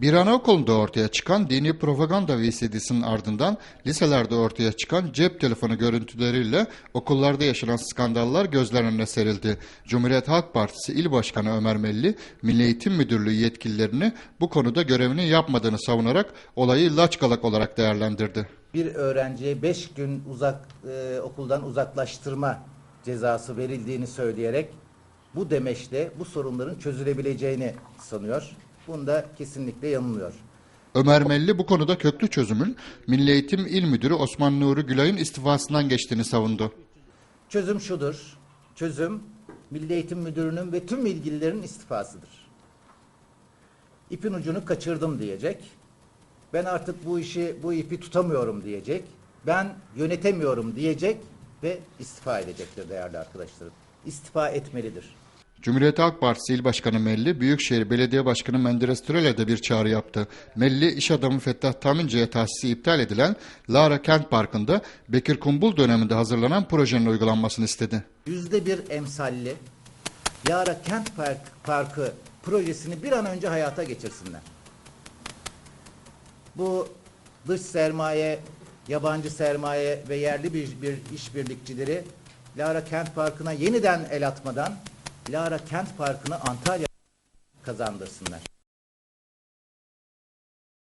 Bir anaokulunda ortaya çıkan dini propaganda VCD'sinin ardından liselerde ortaya çıkan cep telefonu görüntüleriyle okullarda yaşanan skandallar gözler önüne serildi. Cumhuriyet Halk Partisi İl Başkanı Ömer Melli, Milli Eğitim Müdürlüğü yetkililerini bu konuda görevini yapmadığını savunarak olayı laçkalak olarak değerlendirdi. bir öğrenciye 5 gün uzak e, okuldan uzaklaştırma cezası verildiğini söyleyerek bu demeçle bu sorunların çözülebileceğini sanıyor. Bunda kesinlikle yanılıyor. Ömer Melli bu konuda köklü çözümün Milli Eğitim İl Müdürü Osman Nuri Gülay'ın istifasından geçtiğini savundu. Çözüm şudur. Çözüm Milli Eğitim Müdürü'nün ve tüm ilgililerin istifasıdır. İpin ucunu kaçırdım diyecek. Ben artık bu işi, bu ipi tutamıyorum diyecek. Ben yönetemiyorum diyecek ve istifa edecektir değerli arkadaşlarım. İstifa etmelidir. Cumhuriyet Halk Partisi İl Başkanı Melli, Büyükşehir Belediye Başkanı Menderes Türel'e de bir çağrı yaptı. Melli, iş adamı Fettah Tamince'ye tahsisi iptal edilen Lara Kent Parkı'nda Bekir Kumbul döneminde hazırlanan projenin uygulanmasını istedi. Yüzde bir emsalli Yara Kent Park, Parkı projesini bir an önce hayata geçirsinler. Bu dış sermaye, yabancı sermaye ve yerli bir, bir işbirlikçileri Lara Kent Parkı'na yeniden el atmadan Lara Kent Parkı'nı Antalya kazandırsınlar.